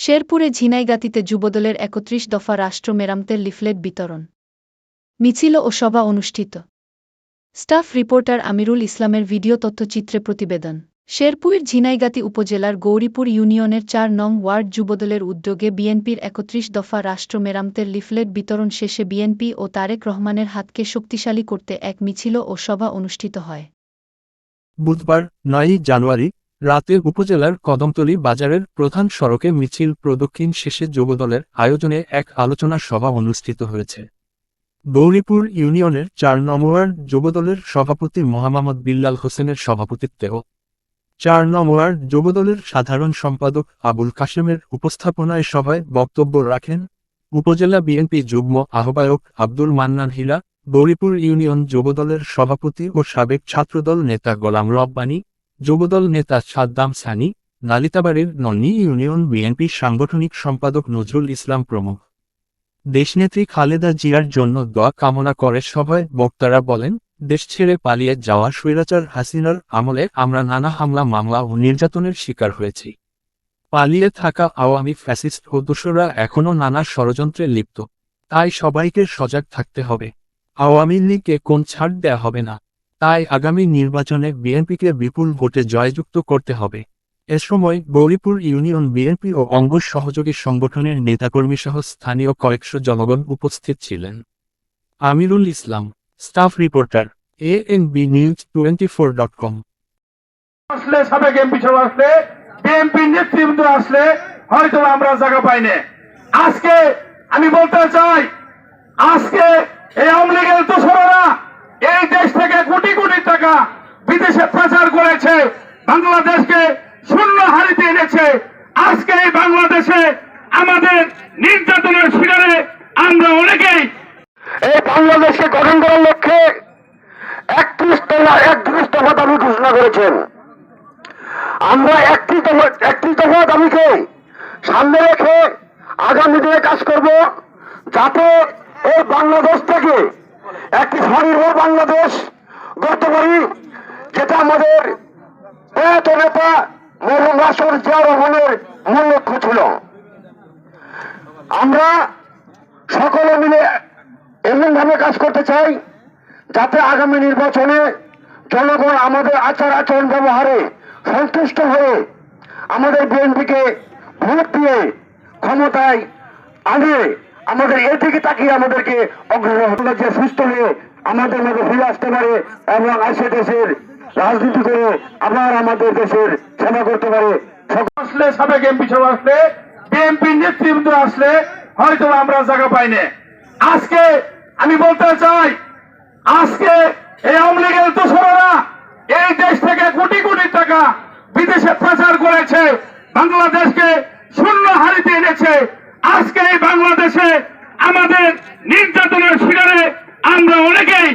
শেরপুরে ঝিনাইগাতিতে যুবদলের একত্রিশ দফা রাষ্ট্র মেরামতের লিফলেট বিতরণ। মিছিল ও সভা অনুষ্ঠিত। স্টাফ রিপোর্টার আমিরুল ইসলামের ভিডিও তথ্যচিত্রে প্রতিবেদন। শেরপুরের ঝিনাইগাতি উপজেলার গৌরীপুর ইউনিয়নের চার নং ওয়ার্ড যুবদলের উদ্যোগে বিএনপির একত্রিশ দফা রাষ্ট্র মেরামতের লিফলেট বিতরণ শেষে বিএনপি ও তারেক রহমানের হাতকে শক্তিশালী করতে এক মিছিল ও সভা অনুষ্ঠিত হয়। বুধবার, নয়ই জানুয়ারি রাতে উপজেলার কদমতলী বাজারের প্রধান সড়কে মিছিল প্রদক্ষিণ শেষে যুবদলের আয়োজনে এক আলোচনা সভা অনুষ্ঠিত হয়েছে। গৌরীপুর ইউনিয়নের চার নম্বর যুবদলের সভাপতি মোহাম্মদ বিল্লাল হোসেনের সভাপতিত্বেও। চার নম্বর যুবদলের সাধারণ সম্পাদক আবুল কাশেমের উপস্থাপনায় সভায় বক্তব্য রাখেন উপজেলা বিএনপি যুগ্ম আহ্বায়ক আব্দুল মান্নান হীরা গৌরীপুর ইউনিয়ন যুবদলের সভাপতি ও সাবেক ছাত্রদল নেতা গোলাম রব্বানী যুবদল নেতা সাদ্দাম সানি, নালিতাবাড়ির নন্নি ইউনিয়ন বিএনপি সাংগঠনিক সম্পাদক নজরুল ইসলাম প্রমুখ। দেশনেত্রী খালেদা জিয়ার জন্য দোয়া কামনা করে সভায় বক্তারা বলেন, দেশ ছেড়ে পালিয়ে যাওয়া স্বৈরাচার হাসিনার আমলে আমরা নানা হামলা, মামলা ও নির্যাতনের শিকার হয়েছি। পালিয়ে থাকা আওয়ামী ফ্যাসিস্ট ও দোসররা এখনও নানা ষড়যন্ত্রে লিপ্ত। তাই সবাইকে সজাগ থাকতে হবে। আওয়ামী লীগকে কোন ছাড় দেয়া হবে না। তাই আগামী নির্বাচনে বিএনপিকে বিপুল ভোটে জয়যুক্ত করতে হবে। এ সময় গৌরীপুর ইউনিয়ন বিএনপি ও অঙ্গ সহযোগী সংগঠনের নেতাকর্মী সহ স্থানীয় কয়েকশো জনগণ উপস্থিত ছিলেন। Amirul Islam, staff reporter A N B news twenty four dot com আসলে সাবেক এমপি সব আসলে বিএনপি নেতৃবৃন্দ আসলে, হয়তো আমরা জায়গা পাই না আজকে আমি বলতে চাই, আজকে এই আওয়ামী লীগের দোসরেরা এই দেশ থেকে কোটি কোটি টাকা বিদেশে প্রচার করেছে, বাংলাদেশকে শূন্য হারিতে এনেছে। আজকে এই বাংলাদেশে আমাদের নির্যাতনের শিকারে আমরা অনেকেই। এই বাংলাদেশকে গঠন করার লক্ষ্যে একত্রিশ দফা একত্রিশ দফা দাবি ঘোষণা করেছেন। আমরা একত্রিশ দফা একত্রিশ দাবিকে সামনে রেখে আগামী দিনে কাজ করব যাতে এই বাংলাদেশ থেকে একটি স্বনির্ভর বাংলাদেশ গড়তে পারি, যেটা আমাদের প্রয়াত নেতা মরহুম রাসুল জিয়া রহমানের মূল লক্ষ্য ছিল। আমরা সকলে মিলে এমন ভাবে কাজ করতে চাই, যাতে আগামী নির্বাচনে জনগণ আমাদের আচার আচরণ ব্যবহারে সন্তুষ্ট হয়ে আমাদের বিএনপিকে ভোট দিয়ে ক্ষমতায় আনে। আমাদের এ থেকে তাকিয়ে আমাদেরকে অগ্রসর সুস্থ হয়ে আমাদের মধ্যে ফিরে আসতে পারে এবং আসে দেশের রাজনীতি করে আবার আমাদের দেশের সেবা করতে পারে। আসলে সাবেক এমপি সব আসলে, বিএনপি নেতৃবৃন্দ আসলে, হয়তো আমরা জায়গা পাই না আজকে আমি বলতে চাই, আজকে এই আওয়ামী লীগের দোসরেরা এই দেশ থেকে কোটি কোটি টাকা বিদেশে প্রচার করেছে, বাংলাদেশকে শূন্য হারিতে এনেছে। আজকে এই বাংলাদেশে আমাদের নির্যাতনের শিকারে আমরা অনেকেই